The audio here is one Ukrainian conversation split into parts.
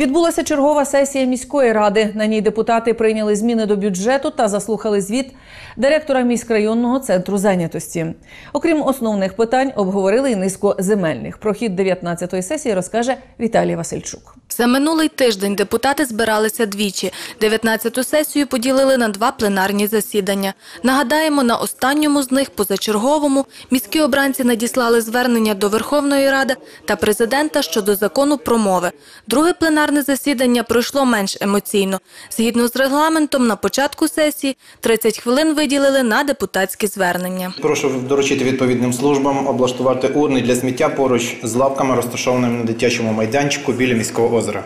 Відбулася чергова сесія міської ради. На ній депутати прийняли зміни до бюджету та заслухали звіт директора міськрайонного центру зайнятості. Окрім основних питань, обговорили і низку земельних. Про хід 19-ї сесії розкаже Віталій Васильчук. За минулий тиждень депутати збиралися двічі. 19-ту сесію поділили на два пленарні засідання. Нагадаємо, на останньому з них, позачерговому, міські обранці надіслали звернення до Верховної Ради та президента щодо закону про мови. Друге пленарне засідання пройшло менш емоційно. Згідно з регламентом, на початку сесії 30 хвилин виділили на депутатські звернення. Прошу доручити відповідним службам облаштувати урни для сміття поруч з лавками, розташованими на дитячому майданчику біля міського озера,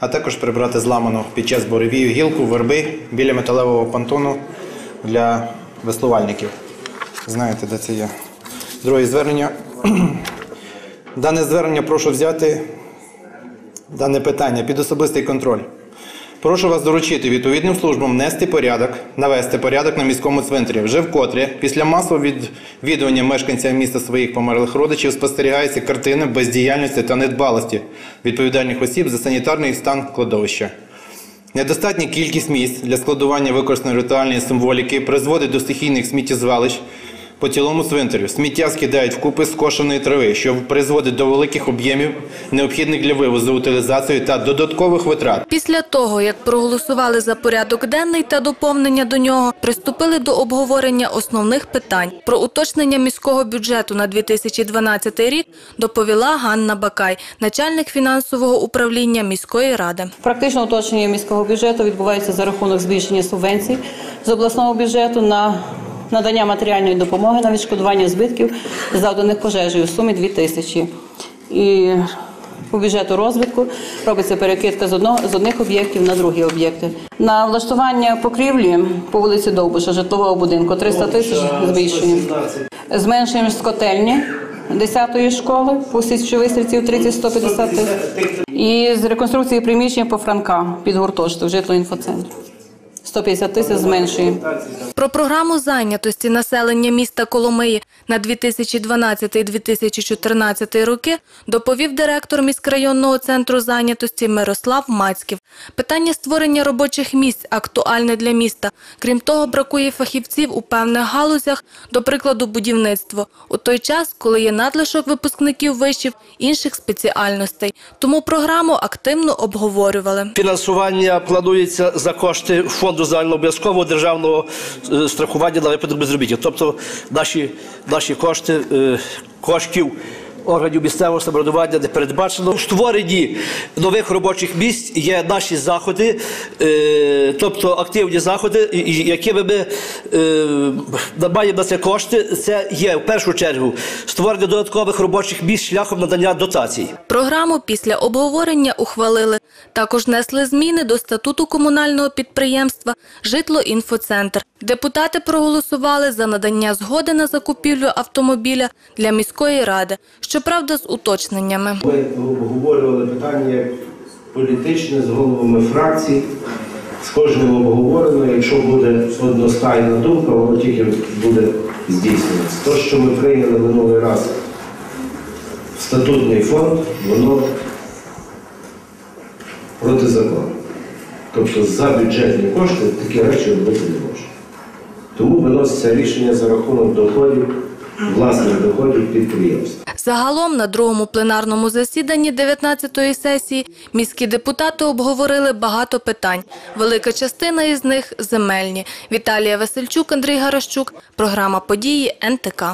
а також прибрати зламану під час буревію гілку верби біля металевого понтону для веслувальників. Знаєте, де це є. Друге звернення. Дане звернення прошу взяти дане питання під особистий контроль. Прошу вас доручити відповідним службам внести порядок, навести порядок на міському цвинтарі. Вже вкотре, після масового відвідування мешканця міста своїх померлих родичів спостерігається картина бездіяльності та недбалості відповідальних осіб за санітарний стан кладовища. Недостатня кількість місць для складування використаної ритуальної символіки призводить до стихійних сміттєзвалищ по цілому цвинтарю. Сміття скидають вкупи скошеної трави, що призводить до великих об'ємів, необхідних для вивозу, утилізації та додаткових витрат. Після того, як проголосували за порядок денний та доповнення до нього, приступили до обговорення основних питань. Про уточнення міського бюджету на 2012 рік доповіла Ганна Бакай, начальник фінансового управління міської ради. Практично уточнення міського бюджету відбувається за рахунок збільшення субвенцій з обласного бюджету на надання матеріальної допомоги на відшкодування збитків, завданих пожежею в сумі 2 тисячі. І по бюджету розвитку робиться перекидка з одного з одних об'єктів на другі об'єкти. На влаштування покрівлі по вулиці Довбуша житлового будинку 300 тисяч збільшуємо. Зменшуємо з котельні 10-ї школи по січовистрівців 30-150 тисяч. І з реконструкції приміщення по Франка під гуртожиток житлоінфоцентру. 150 тисяч зменшуємо. Про програму зайнятості населення міста Коломиї на 2012-2014 роки доповів директор міськрайонного центру зайнятості Мирослав Мацьків. Питання створення робочих місць актуальне для міста. Крім того, бракує фахівців у певних галузях, до прикладу, будівництво, у той час, коли є надлишок випускників вишів інших спеціальностей. Тому програму активно обговорювали. Фінансування планується за кошти фонду загальнообов'язкового державного е, страхування на випадок безробіття. Тобто наші, наші кошти е, коштів органів місцевого самоврядування не передбачено. У створенні нових робочих місць є наші заходи, е, тобто активні заходи, якими ми е, маємо на це кошти. Це є в першу чергу створення додаткових робочих місць шляхом надання дотацій. Програму після обговорення ухвалили. Також несли зміни до статуту комунального підприємства «Житлоінфоцентр». Депутати проголосували за надання згоди на закупівлю автомобіля для міської ради, щоправда, з уточненнями. Ми обговорювали питання політичне з головами фракцій. З кожним обговорено, якщо буде одностайна думка, воно тільки буде здійснюватися. Те, що ми прийняли минулий раз в статутний фонд, воно проти закону. Тобто за бюджетні кошти такі речі робити не можна. Тому виноситься рішення за рахунок доходів, власних доходів підприємств. Загалом на другому пленарному засіданні 19-ї сесії міські депутати обговорили багато питань. Велика частина із них – земельні. Віталія Васильчук, Андрій Гарощук. Програма «Події» НТК.